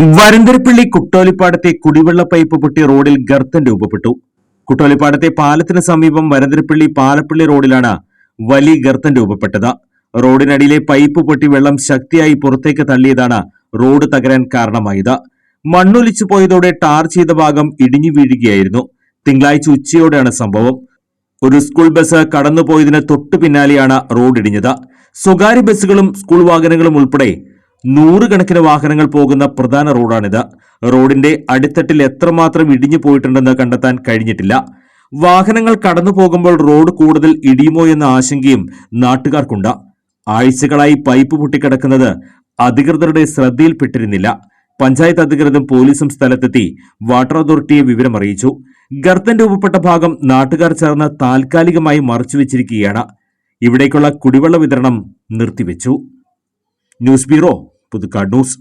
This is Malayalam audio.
വരന്തരപ്പള്ളി കുട്ടോലിപ്പാടത്തെ കുടിവെള്ള പൈപ്പ് പൊട്ടി റോഡിൽ ഗർത്തം രൂപപ്പെട്ടു. കുട്ടോലിപ്പാടത്തെ പാലത്തിന് സമീപം വരന്തരപ്പള്ളി പാലപ്പള്ളി റോഡിലാണ് വലിയ ഗർത്തം രൂപപ്പെട്ടത്. റോഡിനടിയിലെ പൈപ്പ് പൊട്ടി വെള്ളം ശക്തിയായി പുറത്തേക്ക് തള്ളിയതാണ് റോഡ് തകരാൻ കാരണമായത്. മണ്ണൊലിച്ചു പോയതോടെ ടാർ ചെയ്ത ഭാഗം ഇടിഞ്ഞു വീഴുകയായിരുന്നു. തിങ്കളാഴ്ച ഉച്ചയോടെയാണ് സംഭവം. ഒരു സ്കൂൾ ബസ് കടന്നുപോയതിന് തൊട്ടു പിന്നാലെയാണ് റോഡ് ഇടിഞ്ഞത്. സ്വകാര്യ ബസ്സുകളും സ്കൂൾ വാഹനങ്ങളും ഉൾപ്പെടെ നൂറുകണക്കിന് വാഹനങ്ങൾ പോകുന്ന പ്രധാന റോഡാണിത്. റോഡിന്റെ അടിത്തട്ടിൽ എത്രമാത്രം ഇടിഞ്ഞു പോയിട്ടുണ്ടെന്ന് കണ്ടെത്താൻ കഴിഞ്ഞിട്ടില്ല. വാഹനങ്ങൾ കടന്നു പോകുമ്പോൾ റോഡ് കൂടുതൽ ഇടിയുമോ എന്ന ആശങ്കയും നാട്ടുകാർക്കുണ്ട്. ആഴ്ചകളായി പൈപ്പ് പൊട്ടിക്കിടക്കുന്നത് അധികൃതരുടെ ശ്രദ്ധയിൽപ്പെട്ടിരുന്നില്ല. പഞ്ചായത്ത് അധികൃതരും പോലീസും സ്ഥലത്തെത്തി വാട്ടർ അതോറിറ്റിയെ വിവരമറിയിച്ചു. ഗർത്തം രൂപപ്പെട്ട ഭാഗം നാട്ടുകാർ ചേർന്ന് താൽക്കാലികമായി മറച്ചുവെച്ചിരിക്കുകയാണ് ഇവിടേക്കുള്ള കുടിവെള്ള വിതരണം നിർത്തിവെച്ചു. News bureau Puthukkad news